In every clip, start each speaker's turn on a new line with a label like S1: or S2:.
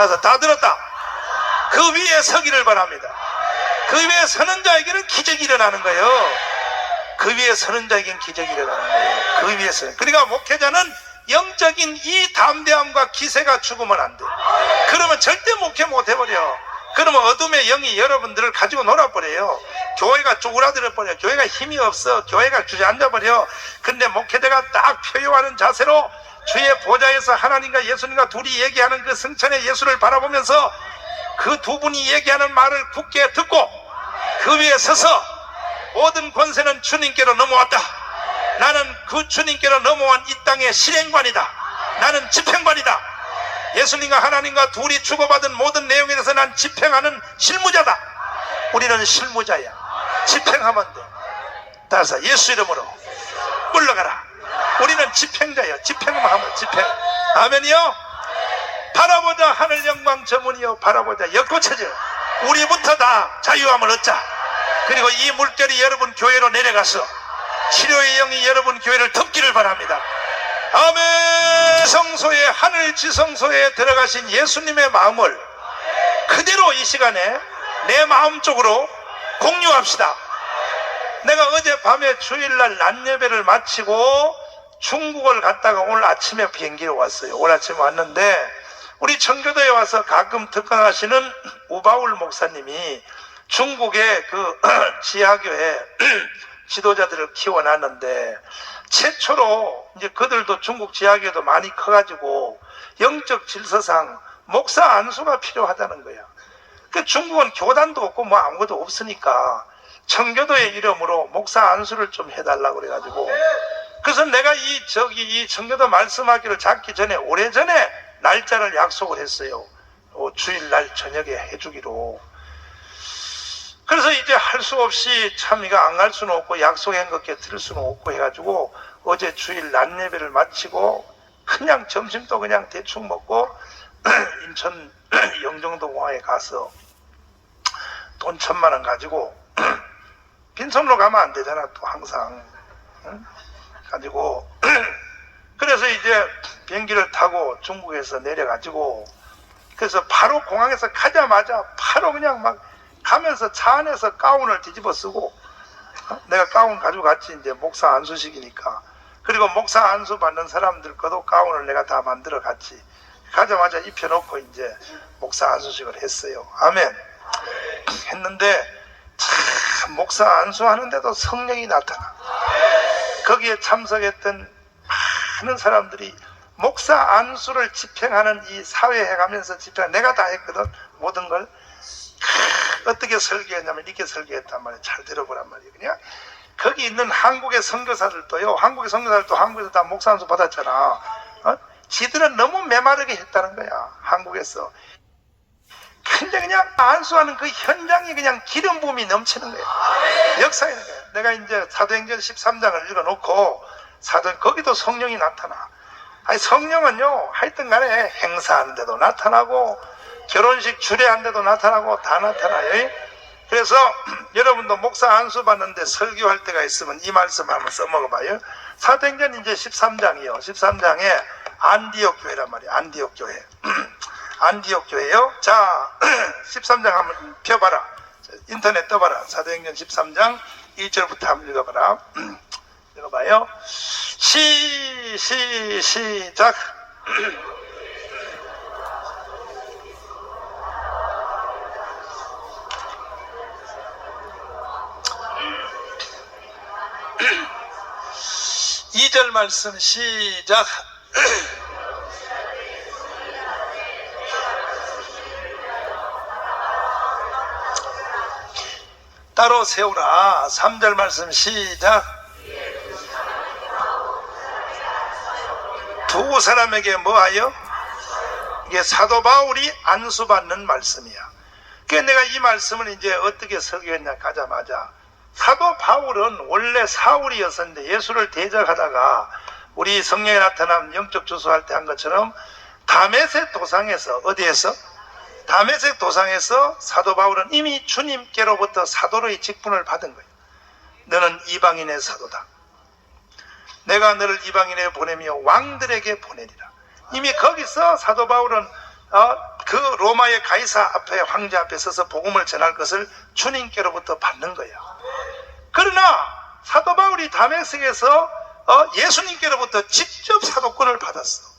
S1: 가서 다 들었다. 그 위에 서기를 바랍니다. 그 위에 서는 자에게는 기적이 일어나는 거예요. 그 위에 서는 자에게는 기적이 일어나는 거예요. 그 위에 서. 그러니까 목회자는 영적인 이 담대함과 기세가 죽으면 안 돼. 그러면 절대 목회 못 해버려. 그러면 어둠의 영이 여러분들을 가지고 놀아버려요. 교회가 쪼그라들어 버려. 교회가 힘이 없어. 교회가 주저앉아 버려. 근데 목회자가 딱 표효하는 자세로 주의 보좌에서 하나님과 예수님과 둘이 얘기하는 그 승천의 예수를 바라보면서 그 두 분이 얘기하는 말을 굳게 듣고 그 위에 서서 모든 권세는 주님께로 넘어왔다. 나는 그 주님께로 넘어온 이 땅의 실행관이다. 나는 집행관이다. 예수님과 하나님과 둘이 주고받은 모든 내용에 대해서 난 집행하는 실무자다. 우리는 실무자야. 집행하면 돼. 따라서 예수 이름으로 물러가라. 우리는 집행자야. 집행만 하면 집행. 아멘이요? 바라보자 하늘 영광 저문이요. 바라보자 엮고쳐져. 우리부터 다 자유함을 얻자. 그리고 이 물결이 여러분 교회로 내려가서 치료의 영이 여러분 교회를 덮기를 바랍니다. 아멘. 성소에 하늘 지성소에 들어가신 예수님의 마음을 그대로 이 시간에 내 마음 쪽으로 공유합시다. 내가 어젯밤에 주일날 낮 예배를 마치고 중국을 갔다가 오늘 아침에 비행기로 왔어요. 오늘 아침에 왔는데 우리 청교도에 와서 가끔 특강하시는 우바울 목사님이 중국의 그 지하교회 지도자들을 키워놨는데 최초로 이제 그들도 중국 지하교회도 많이 커가지고 영적 질서상 목사 안수가 필요하다는 거야. 그 중국은 교단도 없고 뭐 아무것도 없으니까 청교도의 이름으로 목사 안수를 좀 해달라고 그래가지고 그래서 내가 이 저기 이 청교도 말씀하기를 잡기 전에 오래 전에 날짜를 약속을 했어요. 어, 주일날 저녁에 해주기로. 그래서 이제 할 수 없이 참 이거 안 갈 수는 없고 약속한 것께 들을 수는 없고 해가지고 어제 주일 낮 예배를 마치고 그냥 점심도 그냥 대충 먹고 인천 영종도 공항에 가서 돈 천만 원 가지고 빈손으로 가면 안 되잖아 또 항상 응? 가지고 그래서 이제 비행기를 타고 중국에서 내려가지고 그래서 바로 공항에서 가자마자 바로 그냥 막 가면서 차 안에서 가운을 뒤집어 쓰고 어? 내가 가운 가지고 갔지 이제 목사 안수식이니까. 그리고 목사 안수 받는 사람들 것도 가운을 내가 다 만들어 갔지. 가자마자 입혀놓고 이제 목사 안수식을 했어요. 아멘. 했는데 참 목사 안수하는데도 성령이 나타나 거기에 참석했던 많은 사람들이 목사 안수를 집행하는 이 사회에 가면서 집행 내가 다 했거든 모든 걸 어떻게 설계했냐면 이렇게 설계했단 말이에요. 잘 들어보란 말이에요. 그냥 거기 있는 한국의 선교사들도요. 한국의 선교사들도 한국에서 다 목사 안수 받았잖아. 어? 지들은 너무 메마르게 했다는 거야. 한국에서. 근데 그냥 안수하는 그 현장이 그냥 기름 부음이 넘치는 거예요. 역사에. 내가 이제 사도행전 13장을 읽어놓고 사도 거기도 성령이 나타나. 아니 성령은요 하여튼 간에 행사하는데도 나타나고 결혼식 주례하는데도 나타나고 다 나타나요. 예? 그래서 여러분도 목사 안수 받는데 설교할 때가 있으면 이 말씀 한번 써먹어봐요. 사도행전 이제 13장이요. 13장에 안디옥 교회란 말이에요. 안디옥 교회. 안디옥 교회요. 자, 13장 한번 펴봐라. 인터넷 떠봐라. 사도행전 13장 1절부터 한번 읽어봐라. 읽어봐요. 시, 시, 시작. 이절 말씀 시작. 따로 세우라. 3절 말씀 시작. 두 사람에게 뭐하여? 이게 사도 바울이 안수받는 말씀이야. 그래서 내가 이 말씀을 이제 어떻게 설교했냐 가자마자 사도 바울은 원래 사울이었었는데 예수를 대적하다가 우리 성령에 나타난 영적 주소할 때 한 것처럼 다메섹 도상에서 어디에서? 다메섹 도상에서 사도 바울은 이미 주님께로부터 사도로의 직분을 받은 거예요. 너는 이방인의 사도다. 내가 너를 이방인에 보내며 왕들에게 보내리라. 이미 거기서 사도 바울은 어, 그 로마의 가이사 앞에 황제 앞에 서서 복음을 전할 것을 주님께로부터 받는 거예요. 그러나 사도 바울이 다메섹에서 어, 예수님께로부터 직접 사도권을 받았어.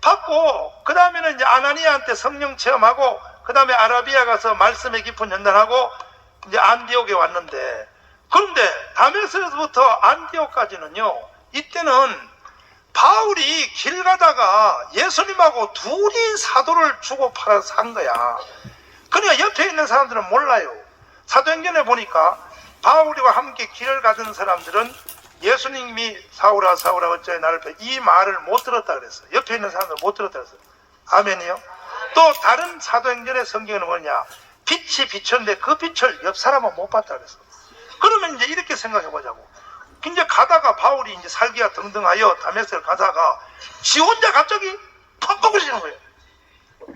S1: 받고 그 다음에는 이제 아나니아한테 성령 체험하고 그 다음에 아라비아 가서 말씀의 깊은 연단하고 이제 안디옥에 왔는데 그런데 다메섹에서부터 안디옥까지는요 이때는 바울이 길 가다가 예수님하고 둘이 사도를 주고 팔아서 산 거야. 그러니까 옆에 있는 사람들은 몰라요. 사도행전에 보니까 바울이와 함께 길을 가던 사람들은 예수님이 사울아 사울아 어째 나를 배- 이 말을 못 들었다 그랬어. 옆에 있는 사람들 못 들었다 그랬어. 아멘이요. 또 다른 사도행전의 성경은 뭐냐? 빛이 비쳤는데 그 빛을 옆 사람은 못 봤다 그랬어. 그러면 이제 이렇게 생각해 보자고. 이제 가다가 바울이 이제 살기가 등등하여 다메섹을 가다가 지 혼자 갑자기 펑펑 부시는 거예요.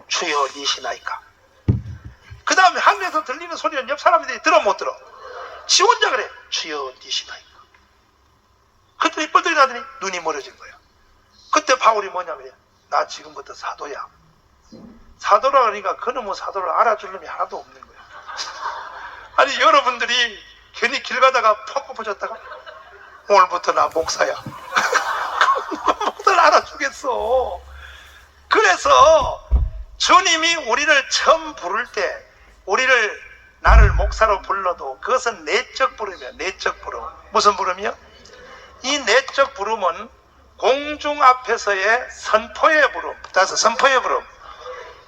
S1: 주여 니시나이까. 그 다음에 하늘에서 들리는 소리는 옆 사람들이 들어 못 들어. 지 혼자 그래. 주여 니시나이까. 그때 뻘떡이 나더니 눈이 멀어진 거야. 그때 바울이 뭐냐면 나 지금부터 사도야. 사도라 그러니까 그놈의 사도를 알아줄 놈이 하나도 없는 거야. 아니 여러분들이 괜히 길 가다가 퍽 퍼졌다가 오늘부터 나 목사야. 목사를 알아주겠어. 그래서 주님이 우리를 처음 부를 때 우리를 나를 목사로 불러도 그것은 내적 부름이야. 내적 부름. 무슨 부름이요? 이 내적 부름은 공중 앞에서의 선포의 부름. 따라서 선포의 부름.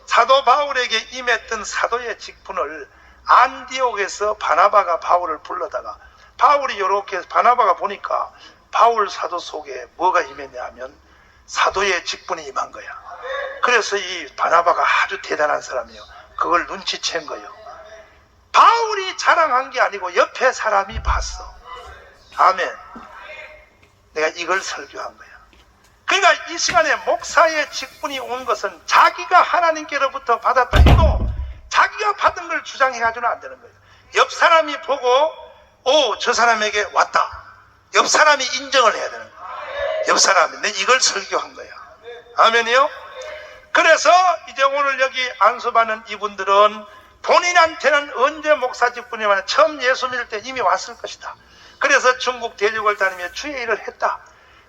S1: 사도 바울에게 임했던 사도의 직분을 안디옥에서 바나바가 바울을 불러다가 바울이 이렇게 바나바가 보니까 바울 사도 속에 뭐가 임했냐 하면 사도의 직분이 임한 거야. 그래서 이 바나바가 아주 대단한 사람이요. 그걸 눈치챈 거예요. 바울이 자랑한 게 아니고 옆에 사람이 봤어. 아멘. 내가 이걸 설교한 거야. 그러니까 이 시간에 목사의 직분이 온 것은 자기가 하나님께로부터 받았다 해도 자기가 받은 걸 주장해가지고는 안 되는 거예요. 옆 사람이 보고, 오, 저 사람에게 왔다. 옆 사람이 인정을 해야 되는 거예요. 옆 사람이. 내 이걸 설교한 거야. 아멘이요? 그래서 이제 오늘 여기 안수받는 이분들은 본인한테는 언제 목사 직분이 만 처음 예수 믿을 때 이미 왔을 것이다. 그래서 중국 대륙을 다니며 주의 일을 했다.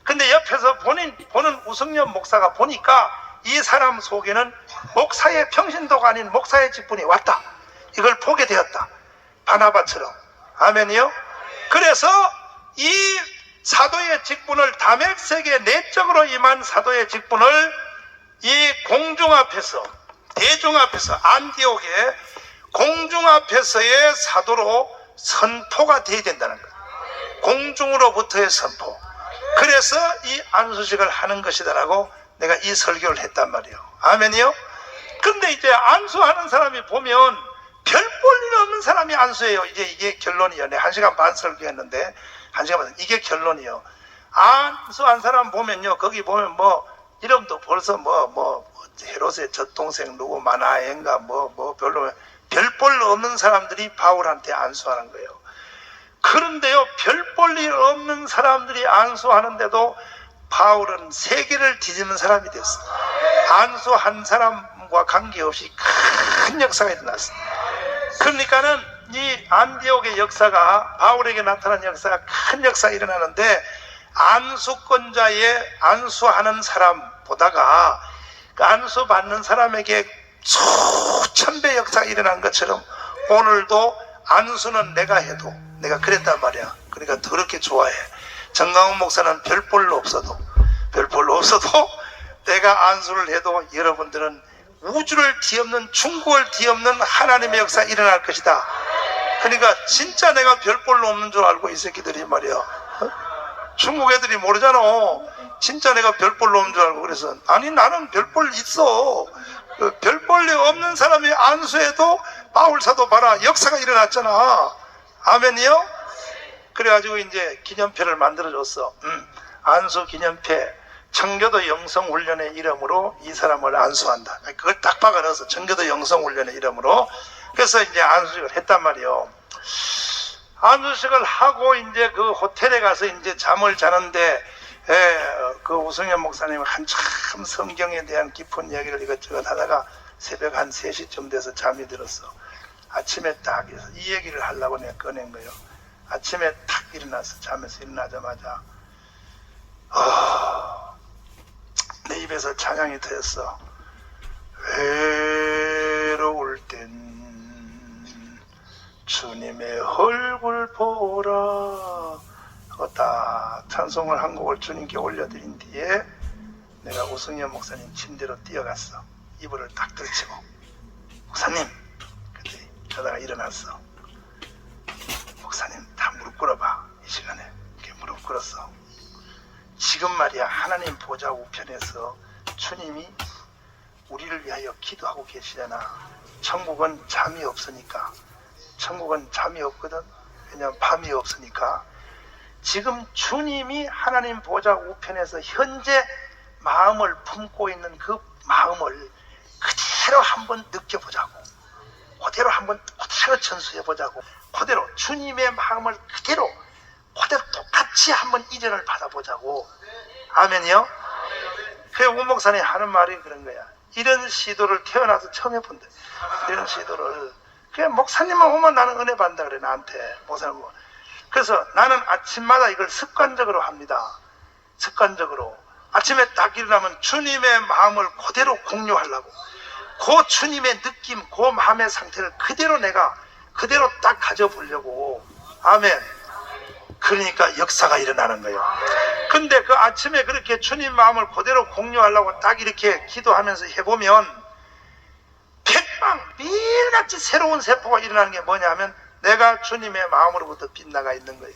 S1: 근데 옆에서 본인 보는 우승엽 목사가 보니까 이 사람 속에는 목사의 평신도가 아닌 목사의 직분이 왔다. 이걸 보게 되었다. 바나바처럼. 아멘이요? 그래서 이 사도의 직분을 다맥색의 내적으로 임한 사도의 직분을 이 공중 앞에서 대중 앞에서 안디옥의 공중 앞에서의 사도로 선포가 돼야 된다는 거예요. 공중으로부터의 선포. 그래서 이 안수식을 하는 것이다라고 내가 이 설교를 했단 말이에요. 아멘이요? 근데 이제 안수하는 사람이 보면 별 볼 일 없는 사람이 안수해요. 이제 이게 결론이에요. 내가 한 시간 반 설교했는데 한 시간 반 이게 결론이에요. 안수한 사람 보면요. 거기 보면 뭐 이름도 벌써 뭐뭐 헤롯의 젖동생 누구 마나엔가 뭐 뭐 별로 별 볼 없는 사람들이 바울한테 안수하는 거예요. 그런데요, 별 볼 일 없는 사람들이 안수하는데도 바울은 세계를 뒤집는 사람이 됐어. 안수 한 사람과 관계없이 큰 역사가 일어났어. 그러니까는 이 안디옥의 역사가 바울에게 나타난 역사가 큰 역사가 일어나는데 안수권자의 안수하는 사람보다가 그 안수 받는 사람에게 수천 배 역사가 일어난 것처럼 오늘도 안수는 내가 해도 내가 그랬단 말이야. 그러니까 더럽게 좋아해. 정강훈 목사는 별볼로 없어도 별볼로 없어도 내가 안수를 해도 여러분들은 우주를 뒤엎는 중국을 뒤엎는 하나님의 역사 일어날 것이다. 그러니까 진짜 내가 별볼로 없는 줄 알고 이 새끼들이 말이야. 어? 중국 애들이 모르잖아. 진짜 내가 별볼로 없는 줄 알고 그래서 아니 나는 별볼 있어. 그 별볼이 없는 사람이 안수해도 바울사도 봐라 역사가 일어났잖아. 아멘이요? 그래가지고 이제 기념패를 만들어줬어. 음, 안수 기념패. 청교도 영성훈련의 이름으로 이 사람을 안수한다. 그걸 딱 박아 넣어서 청교도 영성훈련의 이름으로. 그래서 이제 안수식을 했단 말이요. 안수식을 하고 이제 그 호텔에 가서 이제 잠을 자는데 예, 그 우승현 목사님 한참 성경에 대한 깊은 이야기를 이것저것 하다가 새벽 한 3시쯤 돼서 잠이 들었어. 아침에 딱 일어나서 이 얘기를 하려고 내가 꺼낸 거예요. 아침에 탁 일어났어. 잠에서 일어나자마자 아, 내 입에서 찬양이 터졌어. 외로울 땐 주님의 얼굴 보라 하고 딱 찬송을 한 곡을 주님께 올려드린 뒤에 내가 우승현 목사님 침대로 뛰어갔어. 이불을 딱 들치고 목사님 자다가 일어났어. 목사님 다 무릎 꿇어봐 이 시간에 이렇게 무릎 꿇었어. 지금 말이야 하나님 보좌 우편에서 주님이 우리를 위하여 기도하고 계시잖아. 천국은 잠이 없으니까. 천국은 잠이 없거든. 왜냐면 밤이 없으니까. 지금 주님이 하나님 보좌 우편에서 현재 마음을 품고 있는 그 마음을 그대로 한번 느껴보자고. 그대로 한번 그대로 전수해보자고. 그대로 주님의 마음을 그대로 그대로 똑같이 한번 이전을 받아보자고. 아멘이요? 그 우목사님 하는 말이 그런 거야. 이런 시도를 태어나서 처음 해본다. 이런 시도를. 그냥 목사님만 오면 나는 은혜 받는다 그래, 나한테. 목사님. 그래서 나는 아침마다 이걸 습관적으로 합니다. 습관적으로. 아침에 딱 일어나면 주님의 마음을 그대로 공유하려고. 그 주님의 느낌, 그 마음의 상태를 그대로 내가 그대로 딱 가져보려고. 아멘. 그러니까 역사가 일어나는 거예요. 근데 그 아침에 그렇게 주님 마음을 그대로 공유하려고 딱 이렇게 기도하면서 해보면 백방 매일같이 새로운 세포가 일어나는 게 뭐냐 하면 내가 주님의 마음으로부터 빗나가 있는 거예요.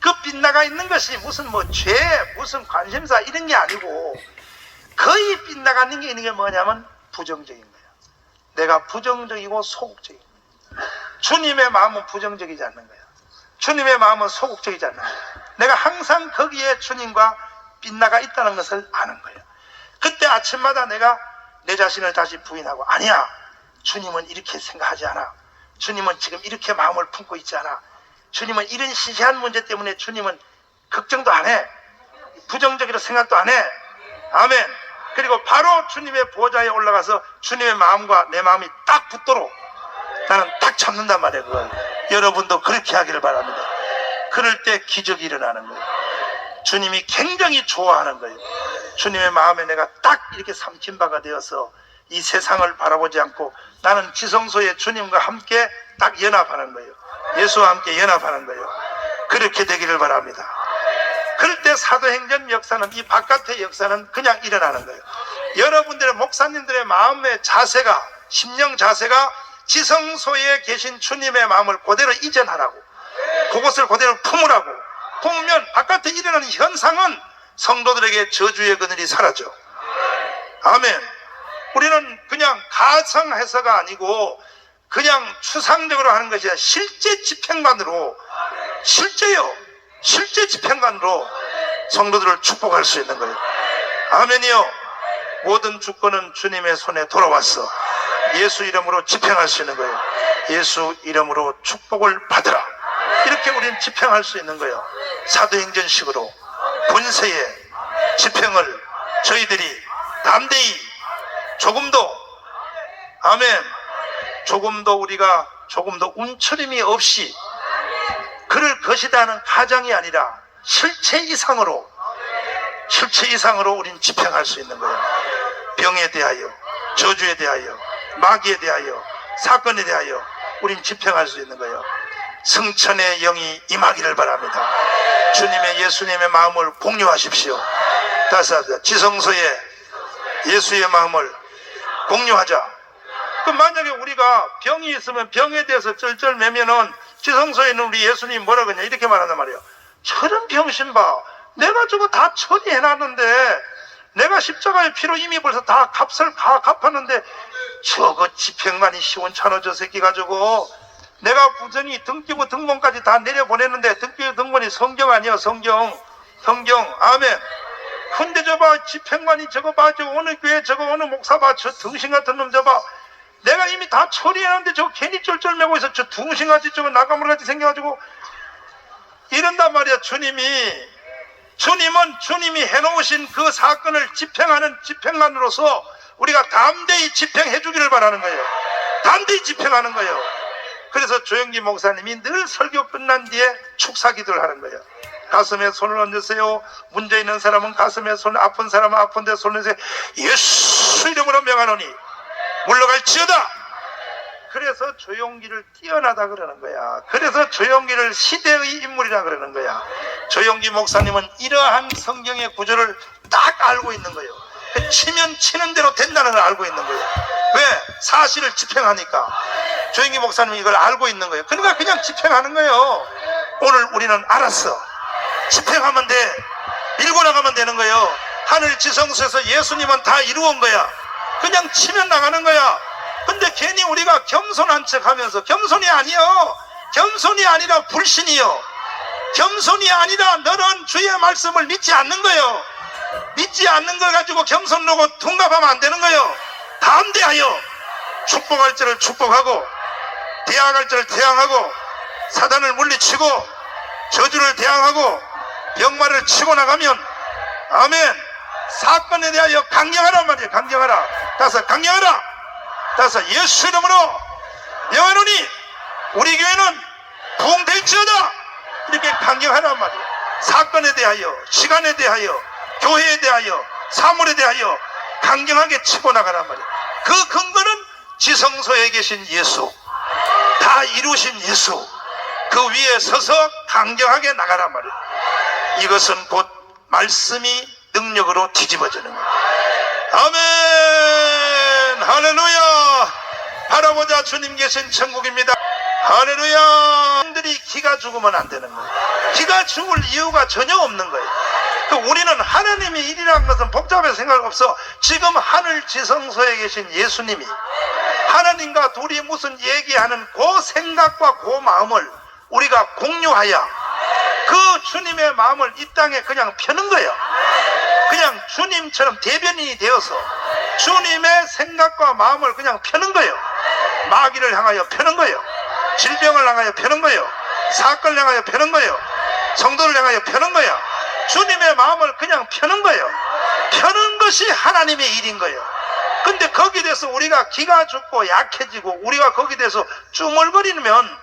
S1: 그 빗나가 있는 것이 무슨 뭐 죄, 무슨 관심사 이런 게 아니고 거의 빗나가는 게 있는 게 뭐냐면 부정적인 거예요. 내가 부정적이고 소극적인 거예요. 주님의 마음은 부정적이지 않는 거예요. 주님의 마음은 소극적이지 않는 거예요. 내가 항상 거기에 주님과 빗나가 있다는 것을 아는 거예요. 그때 아침마다 내가 내 자신을 다시 부인하고 아니야 주님은 이렇게 생각하지 않아 주님은 지금 이렇게 마음을 품고 있지 않아 주님은 이런 시시한 문제 때문에 주님은 걱정도 안 해 부정적으로 생각도 안 해 아멘 그리고 바로 주님의 보좌에 올라가서 주님의 마음과 내 마음이 딱 붙도록 나는 딱 잡는단 말이에요 그걸 여러분도 그렇게 하기를 바랍니다 그럴 때 기적이 일어나는 거예요 주님이 굉장히 좋아하는 거예요 주님의 마음에 내가 딱 이렇게 삼킨 바가 되어서 이 세상을 바라보지 않고 나는 지성소에 주님과 함께 딱 연합하는 거예요. 예수와 함께 연합하는 거예요. 그렇게 되기를 바랍니다. 그럴 때 사도행전 역사는 이 바깥의 역사는 그냥 일어나는 거예요. 여러분들의 목사님들의 마음의 자세가 심령 자세가 지성소에 계신 주님의 마음을 그대로 이전하라고 그것을 그대로 품으라고 품으면 바깥에 일어나는 현상은 성도들에게 저주의 그늘이 사라져. 아멘. 우리는 그냥 가상 해서가 아니고 그냥 추상적으로 하는 것이 아니라 실제 집행관으로 실제요. 실제 집행관으로 성도들을 축복할 수 있는 거예요. 아멘이요. 모든 주권은 주님의 손에 돌아왔어. 예수 이름으로 집행할 수 있는 거예요. 예수 이름으로 축복을 받으라. 이렇게 우리는 집행할 수 있는 거예요. 사도행전식으로 분세에 집행을 저희들이 담대히 조금 더 아멘 조금 더 우리가 조금 더 움츠림이 없이 그럴 것이다는 가정이 아니라 실체 이상으로 실체 이상으로 우린 집행할 수 있는 거예요. 병에 대하여 저주에 대하여 마귀에 대하여 사건에 대하여 우린 집행할 수 있는 거예요. 승천의 영이 임하기를 바랍니다. 주님의 예수님의 마음을 공유하십시오. 다시 합니다. 지성소에 예수의 마음을 공유하자. 그 만약에 우리가 병이 있으면 병에 대해서 쩔쩔매면은 지성소에는 우리 예수님 뭐라 그러냐? 이렇게 말한단 말이에요. 저런 병신 봐. 내가 저거 다 처리해놨는데 내가 십자가의 피로 이미 벌써 다 값을 다 갚았는데 저거 집행관이 시원찮아 저 새끼 가지고 내가 부전히 등기부 등본까지 다 내려보냈는데 등기부 등본이 성경 아니야 성경. 성경. 아멘. 근데 저봐 집행관이 저거 봐저 어느 교회 저거 어느 목사 봐저 등신 같은 놈 저봐 내가 이미 다 처리해놨는데 저거 괜히 쩔쩔매고 있어 저 등신같이 저거 나가물같이 생겨가지고 이런단 말이야 주님이 주님은 주님이 해놓으신 그 사건을 집행하는 집행관으로서 우리가 담대히 집행해 주기를 바라는 거예요. 담대히 집행하는 거예요. 그래서 조영기 목사님이 늘 설교 끝난 뒤에 축사 기도를 하는 거예요. 가슴에 손을 얹으세요. 문제 있는 사람은 가슴에 손, 아픈 사람은 아픈데 손을 얹으세요. 예수 이름으로 명하노니 물러갈지어다. 그래서 조용기를 뛰어나다 그러는 거야. 그래서 조용기를 시대의 인물이라 그러는 거야. 조용기 목사님은 이러한 성경의 구조를 딱 알고 있는 거예요. 그 치면 치는 대로 된다는 걸 알고 있는 거예요. 왜? 사실을 집행하니까. 조용기 목사님은 이걸 알고 있는 거예요. 그러니까 그냥 집행하는 거예요. 오늘 우리는 알았어. 집행하면 돼. 밀고 나가면 되는 거예요. 하늘 지성소에서 예수님은 다 이루은 거야. 그냥 치면 나가는 거야. 근데 괜히 우리가 겸손한 척 하면서 겸손이 아니요. 겸손이 아니라 불신이요. 겸손이 아니라 너는 주의 말씀을 믿지 않는 거예요. 믿지 않는 걸 가지고 겸손하고 둔갑하면 안 되는 거예요. 담대하여 축복할 줄을 축복하고 대항할 줄을 대항하고 사단을 물리치고 저주를 대항하고 병마를 치고 나가면 아멘 사건에 대하여 강경하란 말이에요. 강경하라. 다섯 강경하라. 다섯 예수 이름으로 명하노니 우리 교회는 부흥될지어다. 이렇게 강경하란 말이에요. 사건에 대하여 시간에 대하여 교회에 대하여 사물에 대하여 강경하게 치고 나가란 말이에요. 그 근거는 지성소에 계신 예수. 다 이루신 예수. 그 위에 서서 강경하게 나가란 말이에요. 이것은 곧 말씀이 능력으로 뒤집어지는 거예요. 아멘! 할렐루야! 바라보자 주님 계신 천국입니다. 할렐루야! 들이 기가 죽으면 안 되는 거예요. 기가 죽을 이유가 전혀 없는 거예요. 그 우리는 하나님의 일이라는 것은 복잡해 생각 없어. 지금 하늘 지성소에 계신 예수님이 하나님과 둘이 무슨 얘기하는 그 생각과 그 마음을 우리가 공유하여 그 주님의 마음을 이 땅에 그냥 펴는 거예요. 그냥 주님처럼 대변인이 되어서 주님의 생각과 마음을 그냥 펴는 거예요. 마귀를 향하여 펴는 거예요. 질병을 향하여 펴는 거예요. 사건을 향하여 펴는 거예요. 성도를 향하여 펴는 거예요. 주님의 마음을 그냥 펴는 거예요. 펴는 것이 하나님의 일인 거예요. 근데 거기에 대해서 우리가 기가 죽고 약해지고 우리가 거기에 대해서 쭈물거리면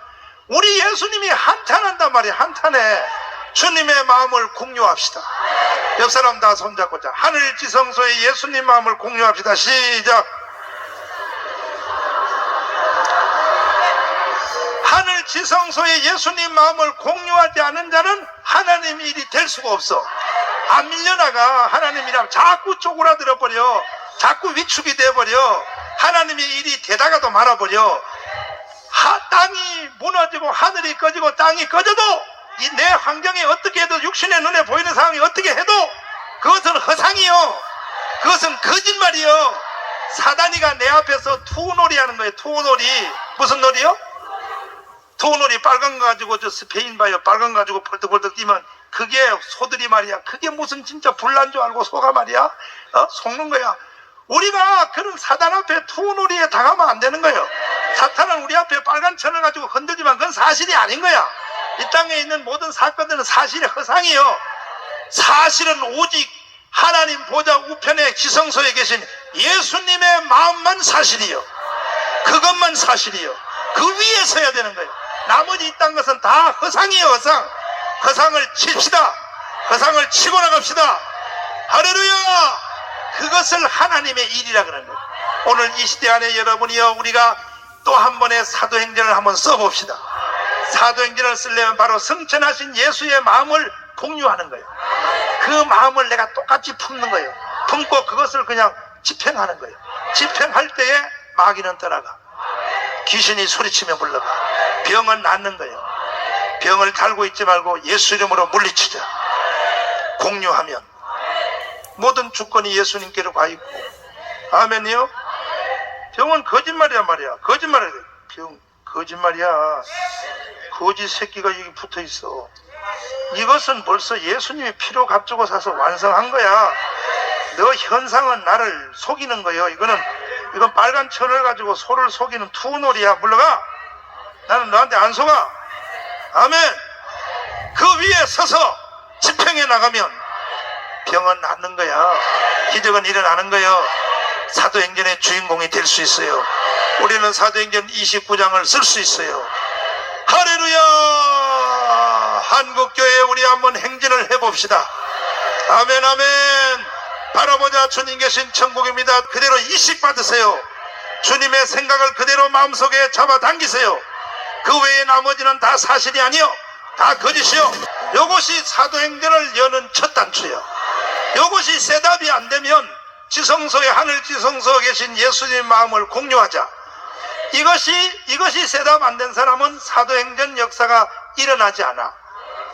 S1: 우리 예수님이 한탄한단 말이에요. 한탄해. 주님의 마음을 공유합시다. 옆 사람 다 손잡고 자. 하늘 지성소에 예수님 마음을 공유합시다. 시작. 하늘 지성소에 예수님 마음을 공유하지 않은 자는 하나님 일이 될 수가 없어. 안 밀려나가. 하나님 이랑 자꾸 쪼그라들어 버려. 자꾸 위축이 돼 버려. 하나님의 일이 되다가도 말아버려. 하, 땅이 무너지고 하늘이 꺼지고 땅이 꺼져도 이 내 환경에 어떻게 해도 육신의 눈에 보이는 상황이 어떻게 해도 그것은 허상이요. 그것은 거짓말이요. 사단이가 내 앞에서 투놀이 하는 거예요. 투놀이. 무슨 놀이요? 투놀이 빨간 거 가지고 저 스페인 봐요. 빨간 거 가지고 펄떡펄떡 뛰면 그게 소들이 말이야. 그게 무슨 진짜 불난 줄 알고 소가 말이야. 어? 속는 거야. 우리가 그런 사단 앞에 투놀이에 당하면 안 되는 거예요. 사탄은 우리 앞에 빨간 천을 가지고 건드지만 그건 사실이 아닌 거야. 이 땅에 있는 모든 사건들은 사실의 허상이요. 사실은 오직 하나님 보좌 우편의 지성소에 계신 예수님의 마음만 사실이요. 그것만 사실이요. 그 위에 서야 되는 거예요. 나머지 이딴 것은 다 허상이에요, 허상. 허상을 칩시다. 허상을 치고 나갑시다. 하레루야! 그것을 하나님의 일이라 그러는 거예요. 오늘 이 시대 안에 여러분이요, 우리가 또 한 번의 사도행전을 한번 써봅시다. 사도행전을 쓰려면 바로 승천하신 예수의 마음을 공유하는 거예요. 그 마음을 내가 똑같이 품는 거예요. 품고 그것을 그냥 집행하는 거예요. 집행할 때에 마귀는 떠나가. 귀신이 소리치며 물러가. 병은 낫는 거예요. 병을 달고 있지 말고 예수 이름으로 물리치자. 공유하면 모든 주권이 예수님께로 가 있고. 아멘이요? 병은 거짓말이야 말이야. 거짓말이야. 병 거짓말이야. 거짓 새끼가 여기 붙어 있어. 이것은 벌써 예수님이 피로 값주고 사서 완성한 거야. 너 현상은 나를 속이는 거예요. 이거는 이건 빨간 천을 가지고 소를 속이는 투놀이야. 물러가. 나는 너한테 안 속아. 아멘. 그 위에 서서 집행해 나가면 병은 낫는 거야. 기적은 일어나는 거예요. 사도행전의 주인공이 될 수 있어요. 우리는 사도행전 29장을 쓸 수 있어요. 할렐루야! 한국교회 우리 한번 행진을 해봅시다. 아멘, 아멘. 바라보자 주님 계신 천국입니다. 그대로 이식 받으세요. 주님의 생각을 그대로 마음속에 잡아당기세요. 그 외에 나머지는 다 사실이 아니요. 다 거짓이요. 요것이 사도행전을 여는 첫 단추요. 요것이 셋업이 안 되면 지성소에 하늘 지성소에 계신 예수님의 마음을 공유하자. 이것이 이것이 셋업 안된 사람은 사도행전 역사가 일어나지 않아.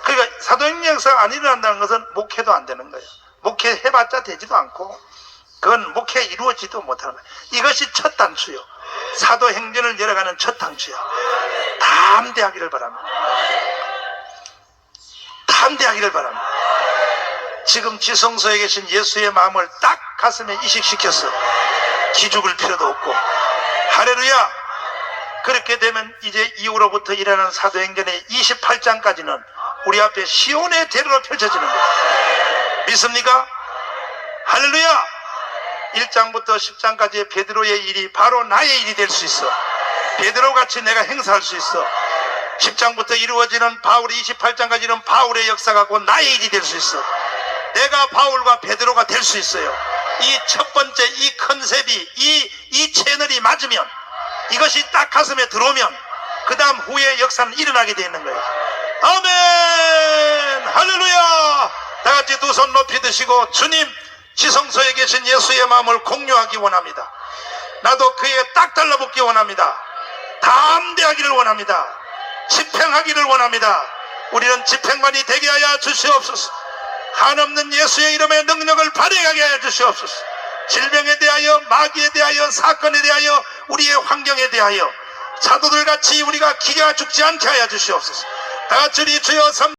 S1: 그러니까 사도행전 역사가 안 일어난다는 것은 목회도 안 되는 거예요. 목회 해봤자 되지도 않고 그건 목회 이루어지도 못하는 거예요. 이것이 첫 단추요. 사도행전을 열어가는 첫 단추요. 담대하기를 바랍니다. 담대하기를 바랍니다. 지금 지성소에 계신 예수의 마음을 딱 가슴에 이식시켰어. 기죽을 필요도 없고. 할렐루야! 그렇게 되면 이제 이후로부터 일어나는 사도행전의 28장까지는 우리 앞에 시온의 대로로 펼쳐지는 거예요. 믿습니까? 할렐루야! 1장부터 10장까지의 베드로의 일이 바로 나의 일이 될 수 있어. 베드로 같이 내가 행사할 수 있어. 10장부터 이루어지는 바울의 28장까지는 바울의 역사가 곧 나의 일이 될 수 있어. 내가 바울과 베드로가 될 수 있어요. 이 첫 번째 이 컨셉이 이, 이 채널이 맞으면 이것이 딱 가슴에 들어오면 그 다음 후에 역사는 일어나게 되는 거예요. 아멘! 할렐루야! 다 같이 두 손 높이 드시고 주님 지성소에 계신 예수의 마음을 공유하기 원합니다. 나도 그에 딱 달라붙기 원합니다. 담대하기를 원합니다. 집행하기를 원합니다. 우리는 집행관이 되게 하여 주시옵소서. 한없는 예수의 이름의 능력을 발휘하게 하여 주시옵소서. 질병에 대하여 마귀에 대하여 사건에 대하여 우리의 환경에 대하여 사도들 같이 우리가 기가 죽지 않게 하여 주시옵소서. 다 같이 주여 섬